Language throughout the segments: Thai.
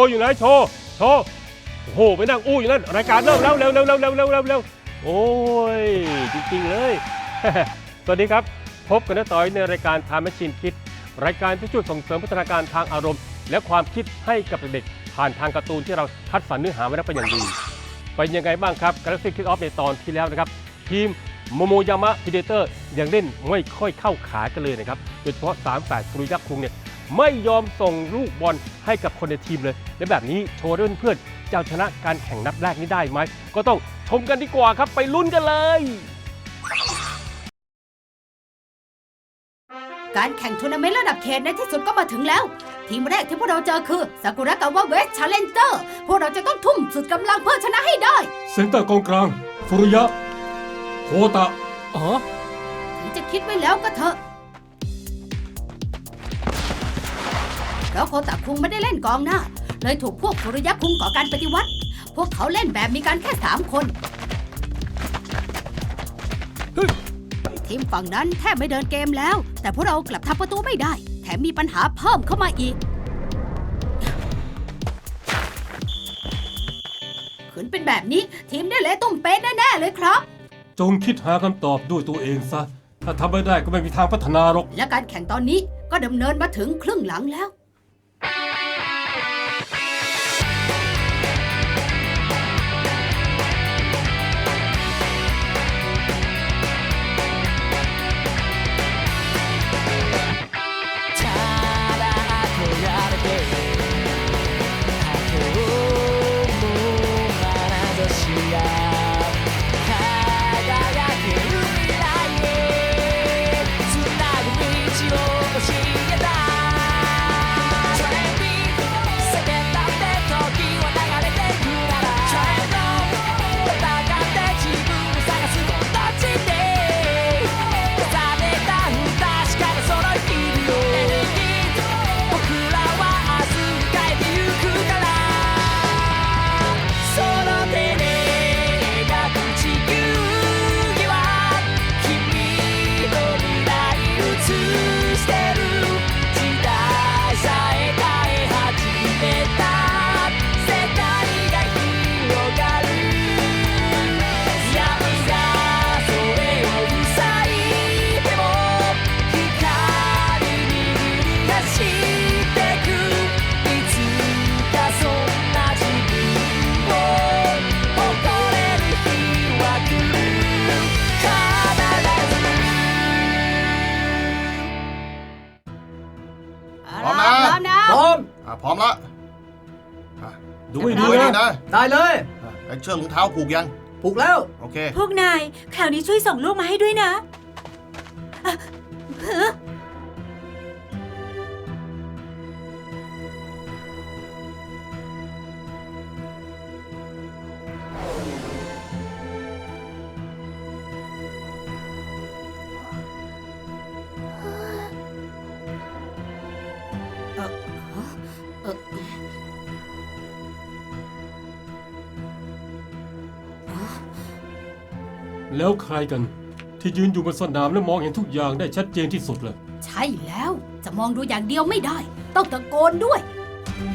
ว์อยู่ไหนโชว์โชว์โอ้โหไปนั่งอู้อยู่นั่นรายการเริ่มแล้วเร็วเร็วเร็วเร็วเร็วเร็วเร็วโอ้ยจริงๆเลย สวัสดีครับ พบกันนะต่อยในรายการ Time Machine Kids รายการที่ช่วยส่งเสริมพัฒนาการทางอารมณ์ และความคิดให้กับเด็กๆผ่านทางการ์ตูนที่เราคัดสรรเนื้อหามาได้เป็นอย่างดีเป็นยังไงบ้างครับ Galaxy Kick Off ในตอนที่แล้วนะครับ ทีมโมโมยามะพีเดเตอร์ยังเล่นไม่ค่อยเข้าขากันเลยนะครับโดยเฉพาะ 3 8สุริยักษ์คุงเนี่ย ไม่ยอมส่งลูกบอลให้กับคนในทีมเลย และแบบนี้โชว์ด้วยเพื่อนๆจะเอาชนะการแข่งนัดแรกนี้ได้ไหม ก็ต้องชมกันดีกว่าครับไปลุ้นกันเลย การแข่งทัวร์นาเมนต์ระดับเขตในที่สุดก็มาถึงแล้ว ทีมแรกที่พวกเราเจอคือซากุระกาวะเวสชาเลนเจอร์พวกเราจะต้องทุ่มสุดกำลังเพื่อชนะให้ได้ เซนเตอร์กองกลาง ฟุรุยะ โคตะ อ๋อ ถึงจะคิดไว้แล้วก็เถอะ เพราะโคตะคุงไม่ได้เล่นกองหน้า เลยถูกพวกฟุรุยะคุงก่อการปฏิวัติ พวกเขาเล่นแบบมีการแค่สามคนทีมฝั่งนั้นแทบไม่เดินเกมแล้ว แต่พวกเรากลับทำประตูไม่ได้ แถมมีปัญหาเพิ่มเข้ามาอีกขืนเป็นแบบนี้ทีมได้เละตุ้มเป๊ะแน่ๆเลยครับ จงคิดหาคำตอบด้วยตัวเองซะ ถ้าทำไม่ได้ก็ไม่มีทางพัฒนาหรอก และการแข่งตอนนี้ก็ดำเนินมาถึงครึ่งหลังแล้ว เลยอะไอ้เชือกรองเท้าผูกยัง ผูกแล้ว โอเค พวกนายคราวนี้ช่วยส่งลูกมาให้ด้วยนะ แล้วใครกันที่ยืนอยู่บนสนามและมองเห็นทุกอย่างได้ชัดเจนที่สุดเลยใช่แล้วจะมองดูอย่างเดียวไม่ได้ ต้องตะโกนด้วย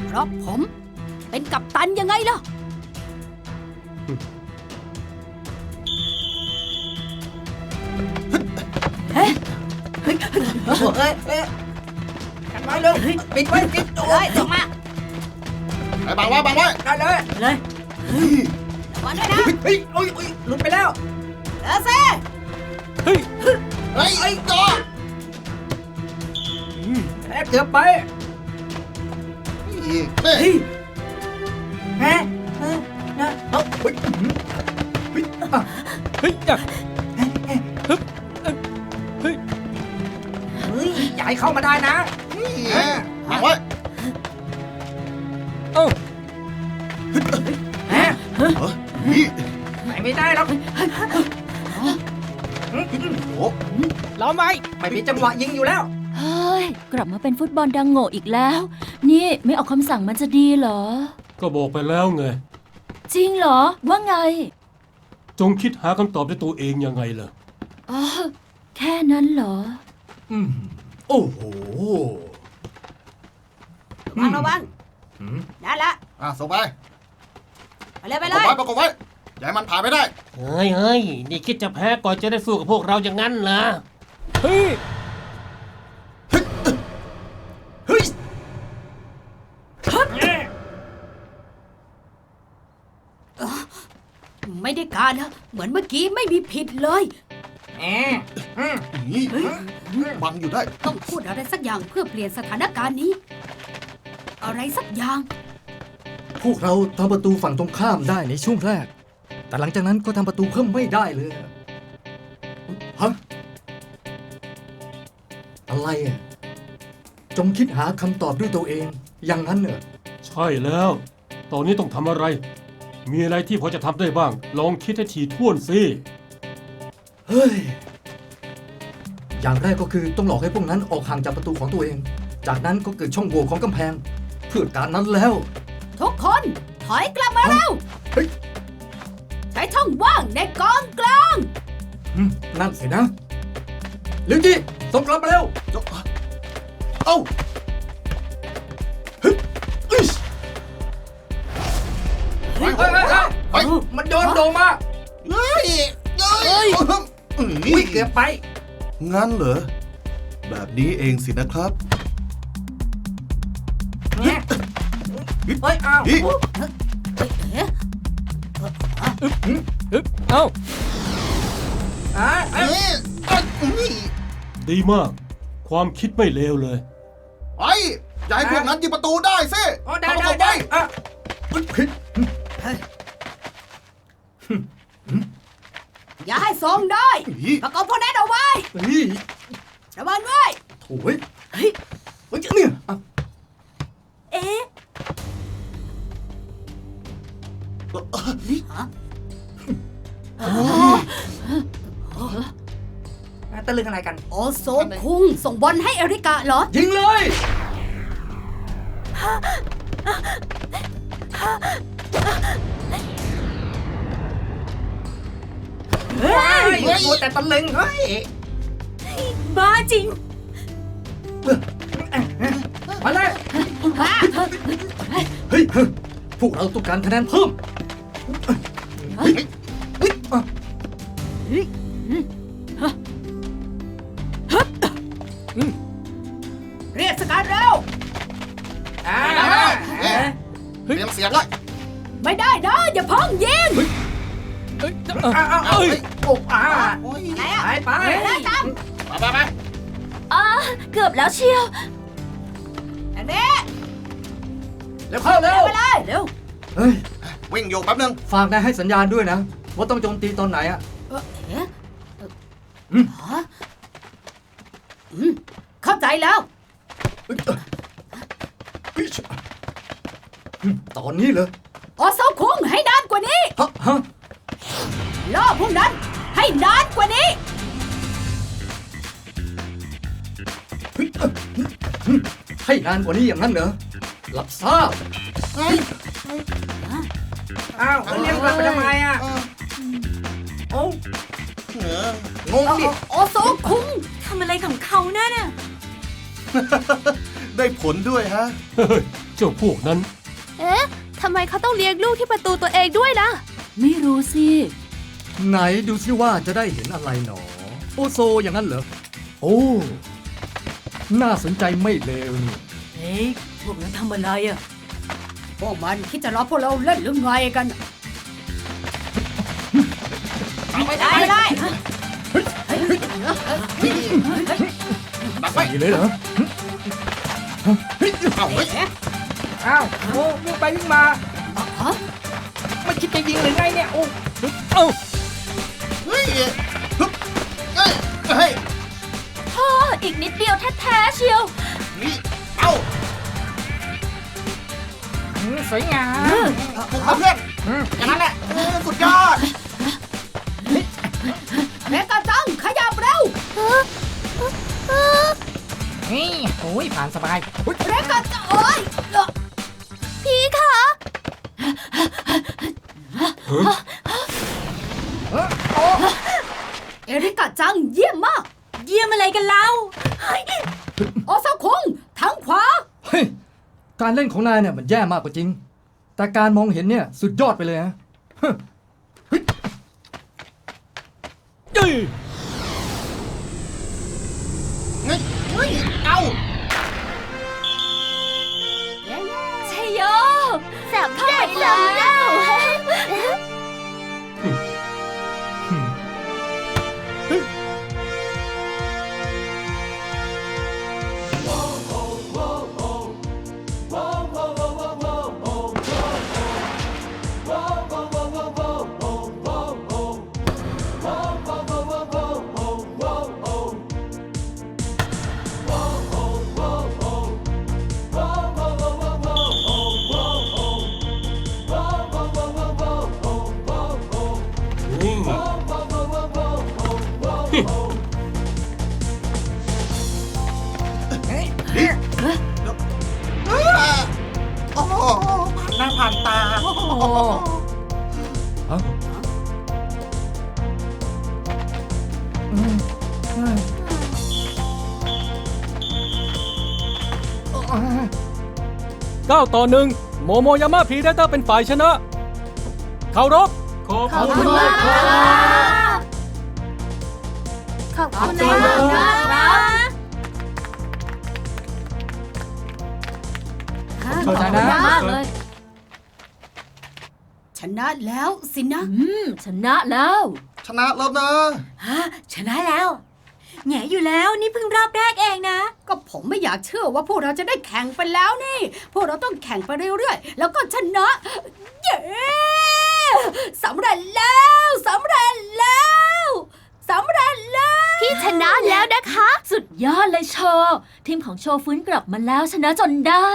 เพราะผมเป็นกัปตันยังไงล่ะ เฮ้ยเอ้ยกันไว้เร็วปิดไว้ปิดโอ้ยส่งมาไอ้บังไว้บังไว้ได้เลยเลยเฮ้ยระวังด้วยนะเฮ้ยโอ้ยโอ้ยหลุดไปแล้ว เออเซ่เฮ้ยเฮ้ยไอ้จอแพ้เกือบไปนี่เฮ้ยเฮ้ยแพ้เออนะเอาเฮ้ยเฮ้ยเฮ้ยอะเฮ้ยอย่าให้เข้ามาได้นะนี่บังไว้เอ้าแพ้เฮ้ยนี่ไปไม่ได้หรอก โอ้ล้อมไว้ไม่มีจังหวะยิงอยู่แล้ว เฮ้ย กลับมาเป็นฟุตบอลดังโง่อีกแล้ว นี่ไม่ออกคำสั่งมันจะดีเหรอ ก็บอกไปแล้วไง จริงเหรอ ว่าไง จงคิดหาคำตอบด้วยตัวเองยังไงล่ะอ๋อแค่นั้นเหรอ อืมโอ้โหระวังระวังนั่นละอะส่งไป ไปเลยปไประเลกบยไว้ประกบไว้ อย่าให้มันผ่านไม่ได้ เฮ้ยเฮ้ยนี่คิดจะแพ้ก่อนจะได้สู้กับพวกเราอย่างนั้นเหรอเฮ้ยเฮ้ยไม่ได้การนะเหมือนเมื่อกี้ไม่มีผิดเลยแอะอืมนี่บังอยู่ได้ต้องพูดอะไรสักอย่างเพื่อเปลี่ยนสถานการณ์นี้ อะไรสักอย่าง พวกเราทำประตูฝั่งตรงข้ามได้ในช่วงแรก แต่หลังจากนั้นก็ทำประตูเพิ่มไม่ได้เลยฮะอะไรอะจงคิดหาคำตอบด้วยตัวเอง อย่างนั้นเหรอใช่แล้ว ตอนนี้ต้องทำอะไร มีอะไรที่พอจะทำได้บ้าง ลองคิดให้ถี่ถ้วนสิ เฮ้ย อย่างแรกก็คือต้องหลอกให้พวกนั้นออกห่างจากประตูของตัวเอง จากนั้นก็เกิดช่องโหว่ของกำแพง เพื่อการนั้นแล้ว ทุกคน ถอยกลับมาเร็ว เฮ้ยใช้ช่องว่างในกองกลาง อืมนั่นสินะลิวจีส่งกลับมาเร็วเอ้าอิ๊ชไปเฮ้ยเฮ้ยเฮ้ยไปมันโยนโดมาเฮ้ยเฮ้ยอุ้ยเกือบไป งั้นเหรอ แบบนี้เองสินะครับเนี่ยเฮ้ยอ้าวนี่เฮ้ยเอ๊ะ เอ้าอะเอ้ยนี่เอ้ยนี่ดีมาก ความคิดไม่เลวเลยไปอย่าให้พวกนั้นยิงประตูได้สิอ๋อได้เอาประได้กบได้ไว้อะอย่าให้ส่งได้นี่ประกอบพวกนั้นเอาไว้เฮ้ยระวังด้วย โถ่เฮ้ยเฮ้ยเฮ้ยเนี่ยอะเอ๊ะอะ ตะลึงอะไรกัน โอโซคุงส่งบอลให้เอริกาเหรอ ยิงเลย เฮ้ยโอ้แต่ตะลึงเฮ้ย บ้าจริง มาเลย เฮ้ยเฮ้ยพวกเราต้องการคะแนนเพิ่ม เตรียมเสียงเลยไม่ได้นะอย่าเพิ่งยิงเอ้ยอ้าวอ้าวอ้าวโอ้อ่าโอ้ยไหนอะไปไปเฮ้ยตามไปไปไปอ่าเกือบแล้วเชียวอันนี้เร็วเข้าเร็วไปเลยเร็วเฮ้ยวิ่งอยู่แป๊บนึงฝากนายให้สัญญาณด้วยนะ ว่าต้องโจมตีตอนไหนอะเอ่อเอ๊ะเอ่ออืมฮะอืมเข้าใจแล้ว เฮ้ยเอ้ยเฮ้ยอืม ตอนนี้เหรอโอโซคุงให้นานกว่านี้ ฮะฮะล่อพวกนั้นให้นานกว่านี้ เฮ้ยเอ้ยอืมให้นานกว่านี้อย่างนั้นเหรอรับทราบ อ้าวแล้วเลี้ยงกลับไปทำไมอะเออโอ้เอองงดิ โอโซคุงทำอะไรของเขาน่ะน่ะได้ผลด้วยฮะเฮ้ยเจ้าพวกนั้นเอ๊ะทำไมเขาต้องเลี้ยงลูกที่ประตูตัวเองด้วยล่ะ ไม่รู้สิ ไหนดูซิว่าจะได้เห็นอะไรหนอ โอโซอย่างนั้นเหรอ โอ้ น่าสนใจไม่เลวนี่ เฮ้ยพวกนั้นทำอะไรอะพวกมันคิดจะล้อพวกเราเล่นหรือไงกันไปได้เลยดักไปดีเลยเหรอ เอาเฮ้ย อ้าวโอ้วิ่งไปวิ่งมาฮะไม่คิดจะยิงหรือไงเนี่ยโอ้เอ้าเฮ้ยฮึบเฮ้ยเฮ้ยพ่ออีกนิดเดียวแท้ๆเชียวนี่เอาอืมสวยงามเอาเพื่อนอย่างนั้นแหละเออสุดยอดเรกาจังขยับเร็วนี่โอ้ยผ่านสบายเรกาจังโอ้ย เอริกาจังเยี่ยมมาก เยี่ยมอะไรกันเล่าโอโซคุงทางขวา เฮ้ย การเล่นของนายเนี่ยมันแย่มากกว่าจริง แต่การมองเห็นเนี่ยสุดยอดไปเลยนะฮึ่มเฮ้ยเฮ้ยเอาชัยโยสำเร็จแล้ว 9 ต่อหนึ่งโมโมยาม่าพีเดเตอร์เป็นฝ่ายชนะเคารพ ขอบคุณมากครับขอบคุณมากครับเข้าใจนะมากเลย ชนะแล้วสินะ อืม ชนะแล้ว ชนะแล้วนะ ฮะ ชนะแล้ว แหงอยู่แล้วนี่เพิ่งรอบแรกเองนะ ก็ผมไม่อยากเชื่อว่าพวกเราจะได้แข่งไปแล้วนี่ พวกเราต้องแข่งไปเรื่อยๆ แล้วก็ชนะ เย้สำเร็จแล้วสำเร็จแล้วสำเร็จแล้ว พี่ชนะแล้วนะคะ สุดยอดเลยโชว์ทีมของโชว์ฟื้นกลับมาแล้วชนะจนได้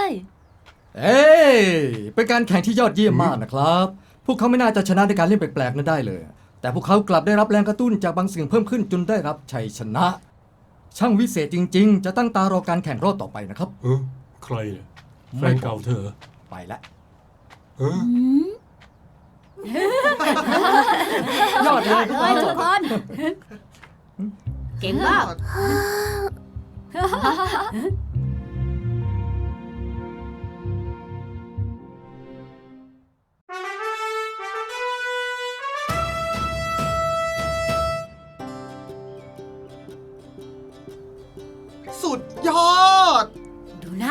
เอ้ยเป็นการแข่งที่ยอดเยี่ยมมากนะครับ พวกเขาไม่น่าจะชนะในการเล่นแปลกๆนั้นได้เลย แต่พวกเขากลับได้รับแรงกระตุ้นจากบางสิ่งเพิ่มขึ้นจนได้รับชัยชนะ ช่างวิเศษจริง ๆ จะตั้งตารอการแข่งรอบต่อไปนะครับ เออใครเนี่ยแฟนเก่าเธอไปแล้วเอออืมยอดเลยทุกเลยคทุนกคนเก่งมาก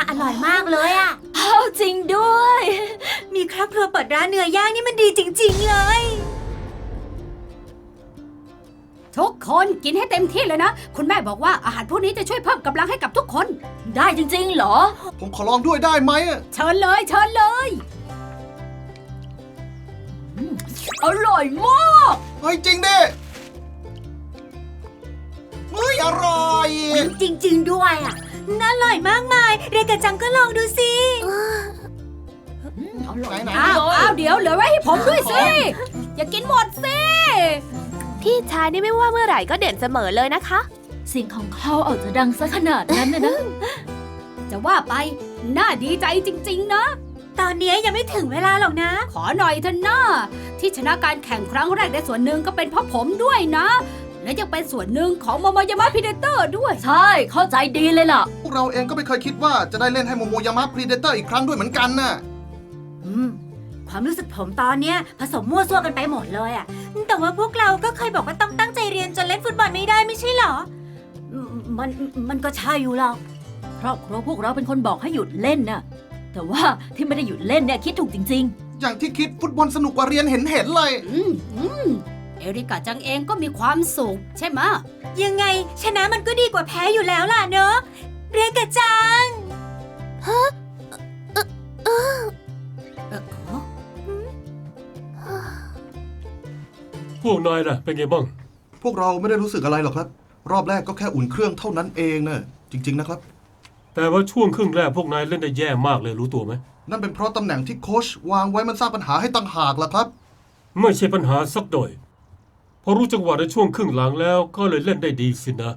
อร่อยมากเลยอะเอาจริงด้วย มีครอบครัวเปิดร้านเนื้อย่างนี่มันดีจริง ๆ เลย ทุกคนกินให้เต็มที่เลยนะ คุณแม่บอกว่าอาหารพวกนี้จะช่วยเพิ่มกำลังให้กับทุกคน ได้จริง ๆ เหรอ ผมขอลองด้วยได้ไหมอะเชิญเลย เชิญเลยอร่อยมาก เฮ้ยจริงดิ เฮ้ยอร่อยจริงๆด้วยอะน่าอร่อยมากมาย เรกะจังก็ลองดูสิอร่อยไหนมากอ้าวเลยอ้าวเดี๋ยวเหลือไว้ให้ผมด้วยสิ อย่ากินหมดสิ พี่ชายนี่ไม่ว่าเมื่อไหร่ก็เด่นเสมอเลยนะคะ เสียงของเขาออกจะดังซะขนาดนั้นนะนะ จะว่าไป น่าดีใจจริง ๆ นะ ตอนนี้ยังไม่ถึงเวลาหรอกนะ ขอหน่อยเถอะนะที่ชนะการแข่งครั้งแรกในส่วนหนึ่งก็เป็นเพราะผมด้วยนะ และยังเป็นส่วนหนึ่งของโมโมยามะพีเดเตอร์ด้วย ใช่ เข้าใจดีเลยล่ะ พวกเราเองก็ไม่เคยคิดว่าจะได้เล่นให้โมโมยามะพรีเดเตอร์อีกครั้งด้วยเหมือนกันน่ะ อืม ความรู้สึกผมตอนเนี้ยผสมมั่วซั่วกันไปหมดเลยอะแต่ว่าพวกเราก็เคยบอกว่าต้องตั้งใจเรียนจนเล่นฟุตบอลไม่ได้ไม่ใช่เหรออืมมันมันก็ใช่อยู่หรอก ครอบครัวพวกเราเป็นคนบอกให้หยุดเล่นน่ะ แต่ว่าที่ไม่ได้หยุดเล่นเนี่ยคิดถูกจริงอย่างที่คิดฟุตบอลสนุกกว่าเรียนเห็นเห็นๆเลย อืมอืม เอริกาจังเองก็มีความสุขใช่ไหมะยังไง ชนะมันก็ดีกว่าแพ้อยู่แล้วล่ะเนอะเรกะจัง เอออ๋อพวกนายล่ะ เป็นไงบ้าง พวกเราไม่ได้รู้สึกอะไรหรอกครับ รอบแรกก็แค่อุ่นเครื่องเท่านั้นเองนะจริง ๆ นะครับ แต่ว่าช่วงครึ่งแรกพวกนายเล่นได้แย่มากเลยรู้ตัวไหม นั่นเป็นเพราะตำแหน่งที่โค้ชวางไว้มันสร้างปัญหาให้ตั้งหากล่ะครับ ไม่ใช่ปัญหาสักหน่อย พอรู้จังหวะในช่วงครึ่งหลังแล้วก็เลยเล่นได้ดีสินะ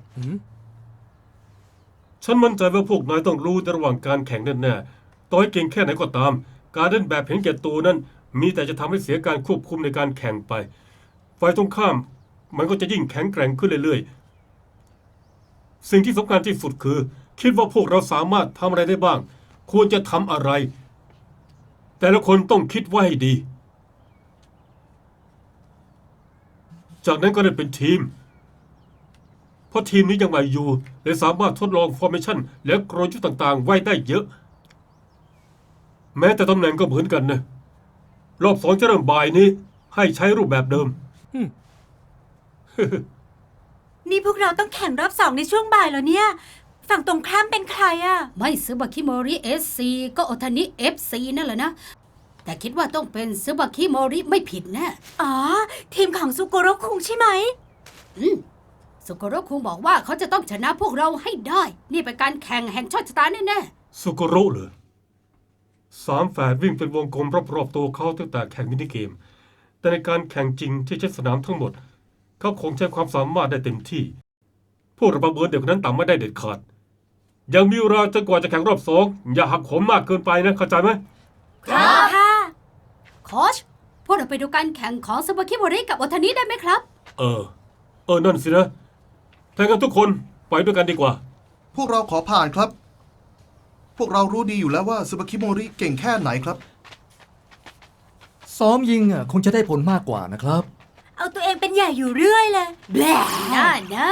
ฉันมั่นใจว่าพวกนายต้องรู้ในระหว่างการแข่งแน่ๆต่อให้เก่งแค่ไหนก็ตาม การเล่นแบบเห็นแก่ตัวนั้น มีแต่จะทำให้เสียการควบคุมในการแข่งไป ฝ่ายตรงข้าม มันก็จะยิ่งแข็งแกร่งขึ้นเรื่อยๆ สิ่งที่สำคัญที่สุดคือ คิดว่าพวกเราสามารถทำอะไรได้บ้าง ควรจะทำอะไร แต่ละคนต้องคิดไว้ให้ดี จากนั้นก็ได้เป็นทีม เพราะทีมนี้ยังใหม่อยู่เลยสามารถทดลองฟอร์เมชันและกลยุทธ์ต่างๆ ไว้ได้เยอะ แม้แต่ตำแหน่งก็เหมือนกันนะ รอบสองจะเริ่มบ่ายนี้ ให้ใช้รูปแบบเดิม นี่พวกเราต้องแข่งรอบสองในช่วงบ่ายแล้วเนี่ย ฝั่งตรงข้ามเป็นใครอะไม่ซึบาคิโมริเอสซีก็โอทานิเอฟซีนั่นแหละนะ แต่คิดว่าต้องเป็นซึบาคิโมริไม่ผิดแนะอ๋อ ทีมของซูโกโรคุงใช่ไหม อืมสุโกโรคุงบอกว่าเขาจะต้องชนะพวกเราให้ได้ นี่เป็นการแข่งแห่งโชคชะตาแน่สุโกโระเหรอสามแฝดวิ่งเป็นวงกลมรอบๆตัวเขาตั้งแต่แข่งมินิเกม แต่ในการแข่งจริงที่ใช้สนามทั้งหมด เขาคงใช้ความสามารถได้เต็มที่พวกเราประเมินเด็กคนนั้นต่ำไม่ได้เด็ดขาด ยังมีเวลาจนกว่าจะแข่งรอบสองอย่าหักโหมมากเกินไปนะเข้าใจไหมค่ะๆ โค้ชพวกเราไปดูการแข่งของซึบาคิโมริกับโอทานิได้ไหมครับ เออ เออ นั่นสินะถ้างั้นทุกคนไปด้วยกันดีกว่า พวกเราขอผ่านครับ พวกเรารู้ดีอยู่แล้วว่าซึบาคิโมริเก่งแค่ไหนครับ ซ้อมยิงอะคงจะได้ผลมากกว่านะครับ เอาตัวเองเป็นใหญ่อยู่เรื่อยเลยแบลน่านะ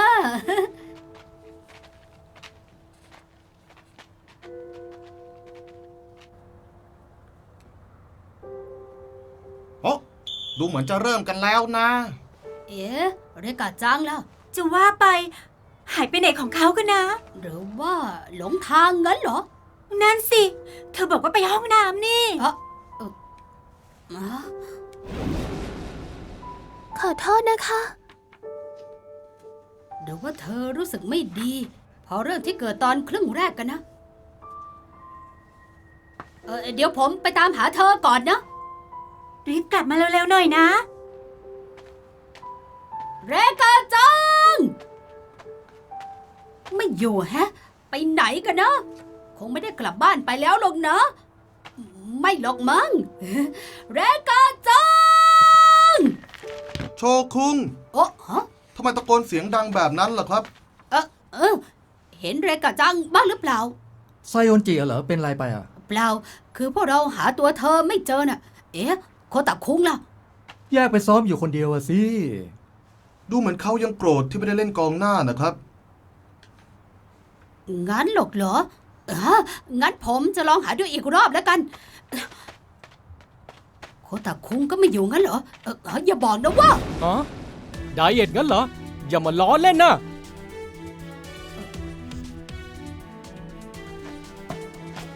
ดูเหมือนจะเริ่มกันแล้วนะ เอ๊ะเรกาจังแล้วจะว่าไป หายไปไหนของเขากันนะ หรือว่าหลงทางงั้นเหรอ นั่นสิ เธอบอกว่าไปห้องน้ำนี่ เอ่อเอ่ออ๋อขอโทษนะคะ หรือว่าเธอรู้สึกไม่ดี พอเรื่องที่เกิดตอนครึ่งแรกกันนะ เออเดี๋ยวผมไปตามหาเธอก่อนนะ รีบกลับมาเร็วๆหน่อยนะ เรกาจัง ไม่อยู่แฮะ ไปไหนกันนะ คงไม่ได้กลับบ้านไปแล้วหรอกนะ ไม่หรอกมั้งเรกาจัง โชคุงโอ้ฮะทำไมตะโกนเสียงดังแบบนั้นล่ะครับ เออเออ เห็นเรกาจังบ้างหรือเปล่าไซโอนจิเหรอเป็นไรไปอะ เปล่า คือพวกเราหาตัวเธอไม่เจอน่ะ เอ๊ะโคตะคุงล่ะ แยกไปซ้อมอยู่คนเดียวอะสิ ดูเหมือนเขายังโกรธที่ไม่ได้เล่นกองหน้านะครับ งั้นหรอกเหรอเอองั้นผมจะลองหาดูอีกรอบแล้วกัน โคตะคุงก็ไม่อยู่งั้นเหรอเออเอออย่าบอกนะว่า อ๋อไดเอทงั้นเหรอ อย่ามาล้อเล่นนะ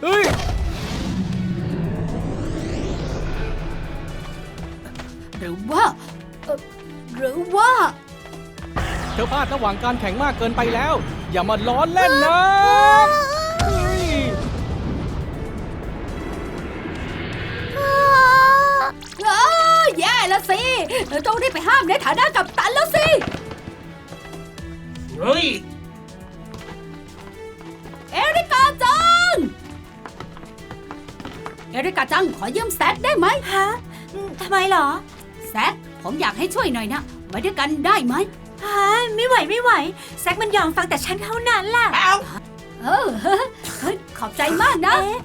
เฮ้ย หรือว่าเอ่อหรือว่า เธอพลาดระหว่างการแข่งมากเกินไปแล้ว อย่ามาล้อเล่นนะเฮ้ยอ้าวแย่แล้วสิต้องรีบไปห้ามในฐานะกับตันแล้วสิ เฮ้ย เอริกาจัง เอริกาจังขอยืมแซดได้ไหมฮะอืมทำไมเหรอ แซดผมอยากให้ช่วยหน่อยนะไว้ด้วยกันได้ไหมฮะไม่ไหวไม่ไหว แซกมันยอมฟังแต่ฉันเท่านั้นล่ะเออเฮ้ยขอบใจมากนะเอ๊ะ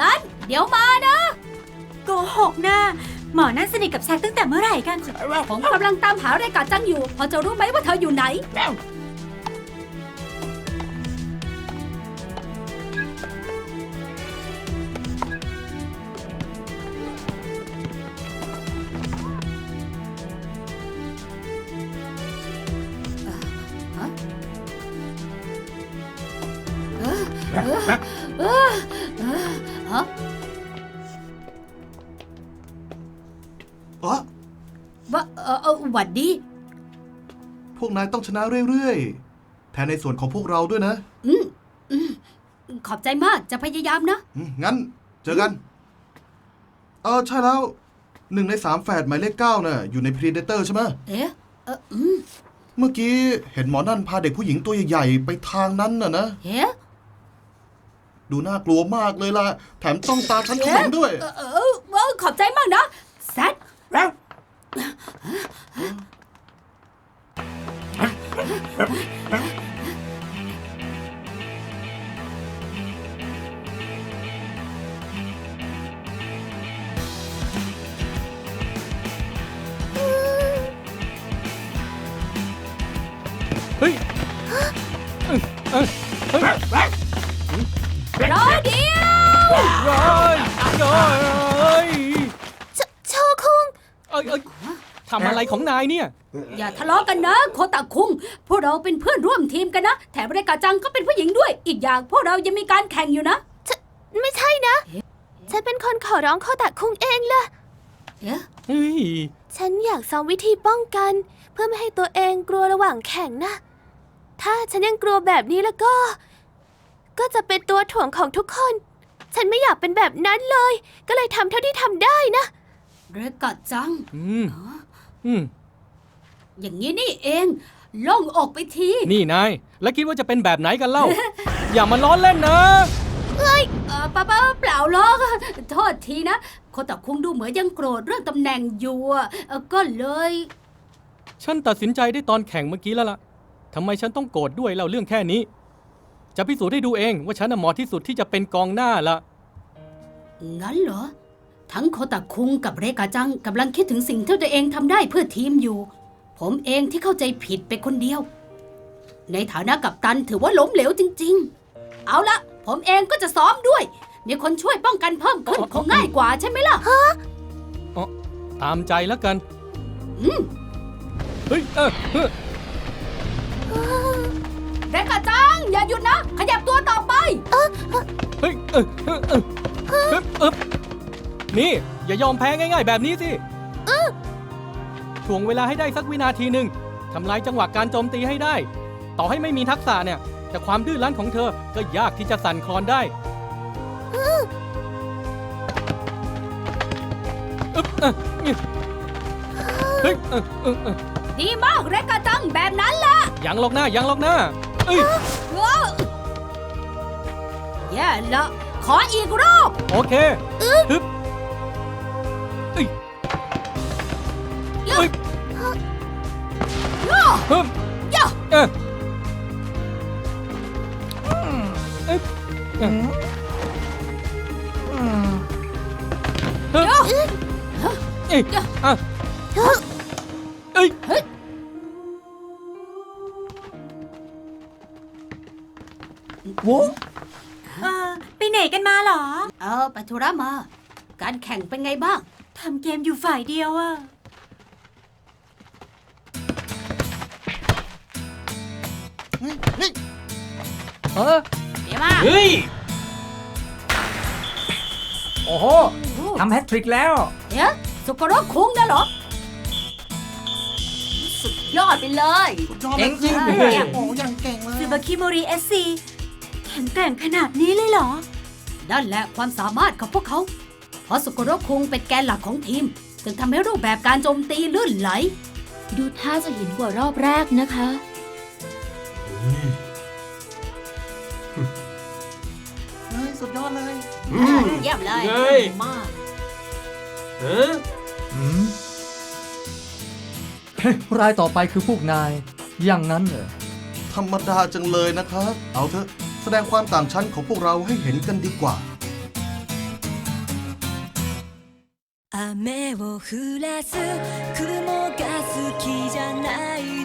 งั้น เดี๋ยวมานะโกหกนะหมอนั่นสนิทกับแซกตั้งแต่เมื่อไหร่กัน ผมกำลังตามหาเรกาจังอยู่ พอจะรู้ไหมว่าเธออยู่ไหน ฮะอ๋อ ว่าเออเออหวัดดี พวกนายต้องชนะเรื่อยๆ แทนในส่วนของพวกเราด้วยนะอืมอืมขอบใจมากจะพยายามนะ อืมงั้น เจอกัน เออใช่แล้วหนึ่งในสามแฝดหมายเลขเก้าน่ะอยู่ในพรีเดเตอร์ใช่ไหมเอ๊ะเอออืมเมื่อกี้เห็นหมอนั่นพาเด็กผู้หญิงตัวใหญ่ๆ ไปทางนั้นน่ะนะ เอ๊ะ ดูน่ากลัวมากเลยล่ะ แถมต้องตาฉันเขม็งด้วย เออเออเออขอบใจมากนะแซดเอะไรของนายเนี่ย อย่าทะเลาะกันนะ โคตะคุง พวกเราเป็นเพื่อนร่วมทีมกันนะ แถมเรกาจังก็เป็นผู้หญิงด้วย อีกอย่างพวกเรายังมีการแข่งอยู่นะ ไม่ใช่นะ ฉันเป็นคนขอร้องโคตะคุงเองเลยเอ๊ะเฮ้ย ฉันอยากซ้อมวิธีป้องกัน เพื่อไม่ให้ตัวเองกลัวระหว่างแข่งนะ ถ้าฉันยังกลัวแบบนี้แล้วก็ ก็จะเป็นตัวถ่วงของทุกคน ฉันไม่อยากเป็นแบบนั้นเลย ก็เลยทำเท่าที่ทำได้นะ เรกาจัง อืมอื ม อย่างนี้นี่เองโล่งอกไปที นี่นาย แล้วคิดว่าจะเป็นแบบไหนกันเล่า อย่ามาล้อเล่นนะ เออป้าป้าเปล่าหรอกโทษทีนะโคตะคุงดูเหมือนยังโกรธเรื่องตำแหน่งอยู่อะเออก็เลย ฉันตัดสินใจได้ตอนแข่งเมื่อกี้แล้วล่ะทำไมฉันต้องโกรธด้วยเล่าเรื่องแค่นี้ จะพิสูจน์ให้ดูเองว่าฉันน่ะเหมาะที่สุดที่จะเป็นกองหน้าละ งั้นเหรอ ทั้งโคตะคุงกับเรกาจังกำลังคิดถึงสิ่งที่ตัวเองทำได้เพื่อทีมอยู่ ผมเองที่เข้าใจผิดไปคนเดียว ในฐานะกัปตันถือว่าล้มเหลวจริง ๆ เอาละผมเองก็จะซ้อมด้วย มีคนช่วยป้องกันเพิ่มขึ้นคงง่ายกว่าใช่ไหมล่ะ ตามใจแล้วกันอืม เฮ้ยเออเออเรกาจัง อย่าหยุดนะ ขยับตัวต่อไป เฮ้ยเออเออเออเออเออ นี่ อย่ายอมแพ้ง่าย ๆ แบบนี้สิถ่วงเวลาให้ได้สักวินาทีหนึ่งทำลายจังหวะการโจมตีให้ได้ ต่อให้ไม่มีทักษะเนี่ย แต่ความดื้อรั้นของเธอก็ยากที่จะสั่นคลอนได้อึ๊บเออเฮ้ยเออเออเออดีมากเรกาจังแบบนั้นแหละยังลอกหน้ายังลอกหน้าเอ้ย ว้าวแย่ละขออีกรอบ โอเคฮึ เออไปไหนกันมาเหรอ เออไปธุระมา การแข่งเป็นไงบ้าง ทำเกมอยู่ฝ่ายเดียวอะเออเดี๋ยวมาเฮ้ย โอ้โหทำแฮตทริกแล้ว เดี๋ยวสุกโรคุงนะเหรอ สุดยอดไปเลยเจ๋งจริงใช่โอ้ยังเก่งเลย ซูบาคิโมริเอสซีแข็งแกร่งขนาดนี้เลยเหรอ นั่นแหละความสามารถของพวกเขา เพราะสุกโรคุงเป็นแกนหลักของทีม จึงทำให้รูปแบบการโจมตีลื่นไหล ดูท่าจะหินกว่ารอบแรกนะคะ เฮ้ยสุดยอดเลยเยี่ยมเลยไงมากฮะอืมเฮ้ยรายต่อไปคือพวกนาย อย่างนั้นเหรอ ธรรมดาจังเลยนะครับ เอาเถอะแส ดงความต่างชั้นของพวกเราให้เห็นกันดีกว่า 雨を降らす雲が好きじゃない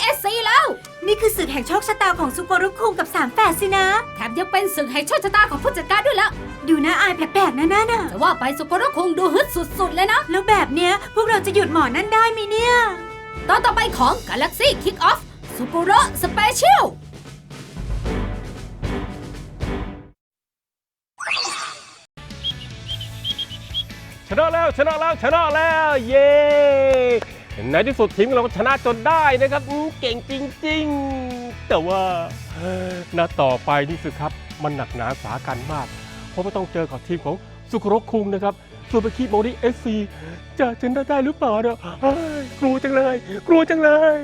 เปอร์คิมโมริเอสซีแล้ว นี่คือศึกแห่งโชคชะตาของซุโกรุคุงกับสามแฝดสินะ แถมยังเป็นศึกแห่งโชคชะตาของผู้จัดการด้วยละดูน่าอายแปลกๆนะนั่นน่ะแต่ว่าไปสุโกรุคงดูฮึดสุดๆเลยนะ แล้วแบบเนี้ยพวกเราจะหยุดหมอนั่นได้ไหมเนี่ย ตอนต่อไปของ Galaxy Kick Off สุโกรุสเปเชียลชนะแล้วชนะแล้วชนะแล้ว เย้ ในที่สุดทีมของเราชนะจนได้นะครับเก่งจริง ๆ แต่ว่านัดต่อไปนี่สิครับ มันหนักหนาสากันมาก เพราะว่าต้องเจอกับทีมของสุกรกคุงนะครับส่วนไปคีโมดิเอสซีจะชนะได้หรือเปล่าเนี่ยกลัวจังเลย กลัวจังเลย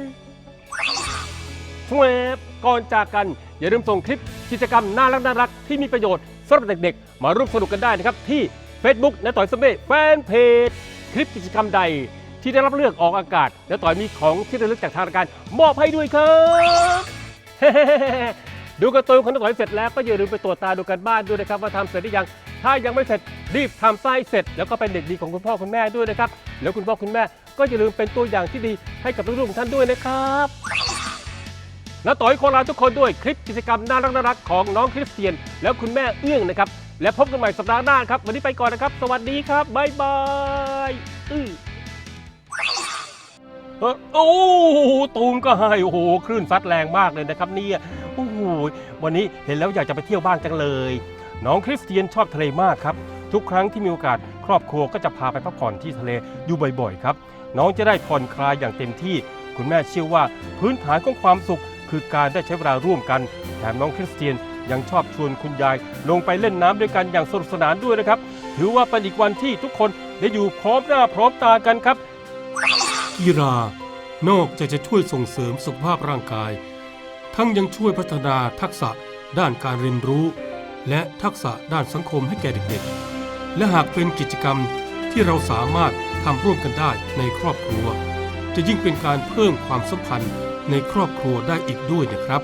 แวบก่อนจากกัน อย่าลืมส่งคลิปกิจกรรมน่ารักน่ารักที่มีประโยชน์สำหรับเด็กๆ มาร่วมสนุกกันได้นะครับ ที่ Facebook นต่อยสมเด็จแฟนเพจ คลิปกิจกรรมใด ที่ได้รับเลือกออกอากาศนต่อยมีของที่ระลึกจากทางรายการมอบให้ด้วยครับดูการ์ตูนของนต่อยเสร็จแล้วก็อย่าลืมไปตรวจตาดูกันบ้านด้วยนะครับว่าทำเสร็จหรือยังถ้ายังไม่เสร็จรีบทำไส้เสร็จ แล้วก็เป็นเด็กดีของคุณพ่อคุณแม่ด้วยนะครับแล้วคุณพ่อคุณแม่ก็อย่าลืมเป็นตัวอย่างที่ดีให้กับลูกๆของท่านด้วยนะครับและต่อยขอลาทุกคนด้วยคลิปกิจกรรมน่ารักน่ารักของน้องคริสเตียน แล้วคุณแม่เอื้องนะครับ และพบกันใหม่สัปดาห์หน้าครับ วันนี้ไปก่อนนะครับ สวัสดีครับ บ๊ายบาย อื้อ เออโอ้ตูมก็ให้โอ้โหคลื่นซัดแรงมากเลยนะครับเนี่ยโอ้โหวันนี้เห็นแล้วอยากจะไปเที่ยวบ้างจังเลย น้องคริสเตียนชอบทะเลมากครับ ทุกครั้งที่มีโอกาสครอบครัวก็จะพาไปพักผ่อนที่ทะเลอยู่บ่อยๆ ครับ น้องจะได้ผ่อนคลายอย่างเต็มที่ คุณแม่เชื่อว่าพื้นฐานของความสุข คือการได้ใช้เวลาร่วมกันแถมน้องคริสเตียนยังชอบชวนคุณยาย ลงไปเล่นน้ำด้วยกันอย่างสนุกสนานด้วยนะครับ ถือว่าเป็นอีกวันที่ทุกคนได้อยู่พร้อมหน้าพร้อมตากันครับ กีฬานอกจากจะช่วยส่งเสริมสุขภาพร่างกาย ทั้งยังช่วยพัฒนาทักษะด้านการเรียนรู้ และทักษะด้านสังคมให้แก่เด็กๆ และหากเป็นกิจกรรมที่เราสามารถทำร่วมกันได้ในครอบครัว จะยิ่งเป็นการเพิ่มความสัมพันธ์ในครอบครัวได้อีกด้วยนะครับ